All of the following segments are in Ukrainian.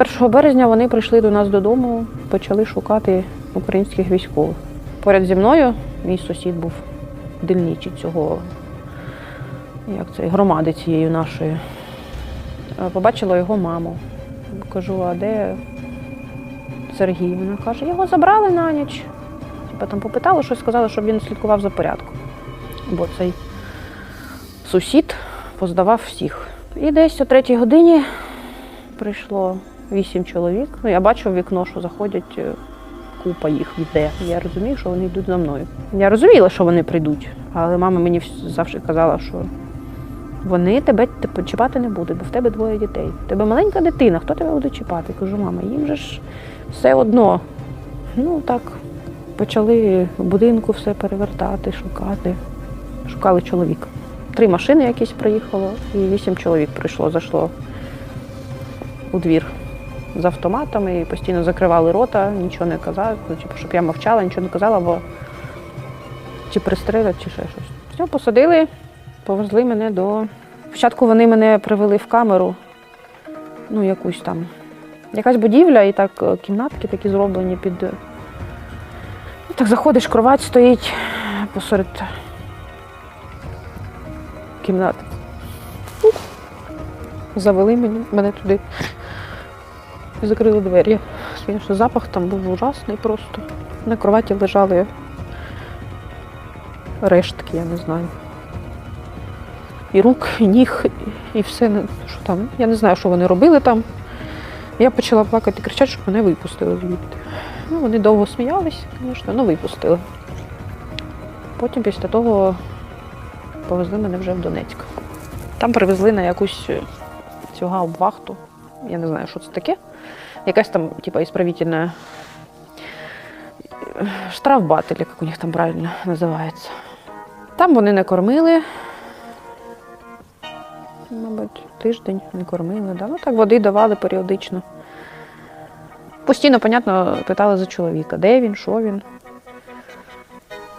1 березня вони прийшли до нас додому, почали шукати українських військових. Поряд зі мною мій сусід був дільничий цього, як це, громади цієї нашої. Побачила його маму. Кажу, а де Сергій? Вона каже, його забрали на ніч. Типа там попитали, щось сказали, щоб він слідкував за порядком. Бо цей сусід поздавав всіх. І десь о третій годині прийшло вісім чоловік. Ну, я бачу в вікно, що заходять е, купа їх йде. Я розумію, що вони йдуть за мною. Я розуміла, що вони прийдуть, але мама мені завжди казала, що вони тебе типу, чіпати не будуть, бо в тебе двоє дітей. В тебе маленька дитина, хто тебе буде чіпати? Кажу, мама, їм же ж все одно. Ну так, почали в будинку все перевертати, шукати. Шукали чоловіка. Три машини якісь приїхало, і вісім чоловік прийшло, зайшло у двір з автоматами і постійно закривали рота, нічого не казали, ну, типу, щоб я мовчала, нічого не казала, бо чи пристрелять, чи ще щось. Все, посадили, повезли мене до. Спочатку вони мене привели в камеру, ну, якусь там. Якась будівля, і так е, кімнатки такі зроблені під. е, Ну, Так заходиш, кровать стоїть посеред кімнати. Завели мені, мене туди закрили двері. Звісно, запах там був ужасний просто. На кроваті лежали рештки, я не знаю. І рук, і ніг, і все, ну, що там. Я не знаю, що вони робили там. Я почала плакати кричати, щоб мене випустили звідти. Ну, вони довго сміялись, звісно, ну випустили. Потім після того повезли мене вже в Донецьк. Там привезли на якусь цю гауптвахту. Я не знаю, що це таке. Якась там, типа, ісправительна е, штрафбат, или як у них там правильно називається. Там вони не кормили. Мабуть, тиждень не кормили. Да? Ну так води давали періодично. Постійно, понятно, питали за чоловіка, де він, що він.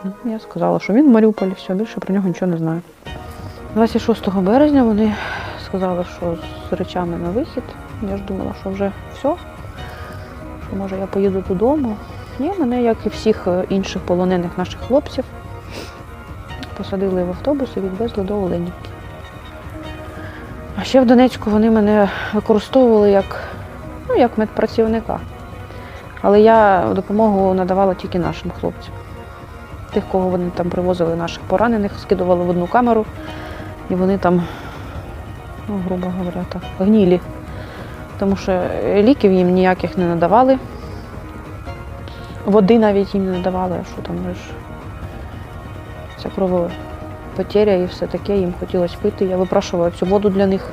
Ну, Я сказала, що він в Маріуполі, все, більше про нього нічого не знаю. 26 березня вони сказали, що з речами на вихід. Я ж думала, що вже все, що може я поїду додому. Ні, мене, як і всіх е, інших полонених наших хлопців, посадили в автобус і відвезли до Оленівки. А ще в Донецьку вони мене використовували як, ну, як медпрацівника. Але я допомогу надавала тільки нашим хлопцям. Тих, кого вони там привозили, наших поранених, скидували в одну камеру, і вони там, ну, грубо говоря, так, гнілі. Тому що ліків їм ніяких не надавали. Води навіть їм не надавали, що там ж ця кровопотеря і все таке, їм хотілося пити. Я випрашувала цю воду для них.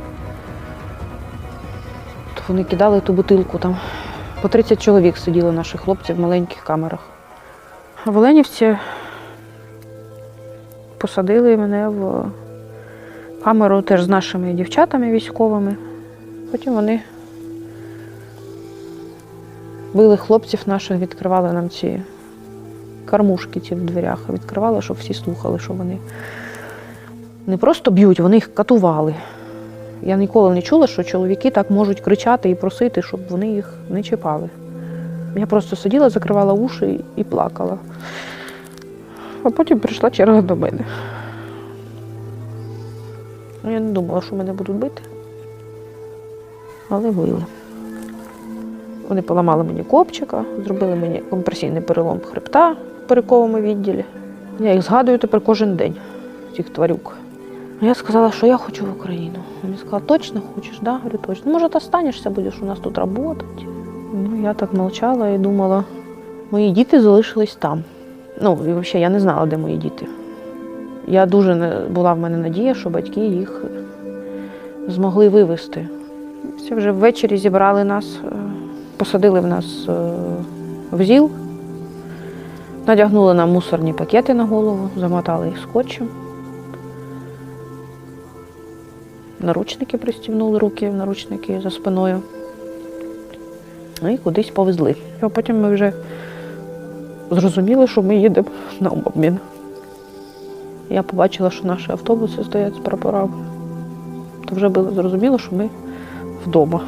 То вони кидали ту бутилку там. По 30 чоловік сиділи наші хлопці в маленьких камерах. В Оленівці посадили мене в камеру теж з нашими дівчатами військовими. Потім вони били хлопців наших, відкривали нам ці кармушки ці в дверях, відкривали, щоб всі слухали, що вони не просто б'ють, вони їх катували. Я ніколи не чула, що чоловіки так можуть кричати і просити, щоб вони їх не чіпали. Я просто сиділа, закривала уші і плакала. А потім прийшла черга до мене. Ну, Я не думала, що мене будуть бити, але били. Вони поламали мені копчика, зробили мені компресійний перелом хребта в перековому відділі. Я їх згадую тепер кожен день, цих тварюк. Я сказала, що я хочу в Україну. Вони сказали, точно хочеш? Да? Говорю, точно. «Ну, Може, ти останешся, будеш у нас тут працювати. Ну, я так мовчала і думала, мої діти залишились там. Ну, і взагалі я не знала, де мої діти. Я дуже не- була в мене надія, що батьки їх змогли вивезти. Все вже ввечері зібрали нас, е, посадили в нас е, в ЗІЛ, надягнули нам мусорні пакети на голову, замотали їх скотчем. Наручники пристібнули руки, наручники за спиною. Ну і кудись повезли. А потім ми вже зрозуміли, що ми їдемо на обмін. Я побачила, що наші автобуси стоять з прапорами. То вже було зрозуміло, що ми вдома.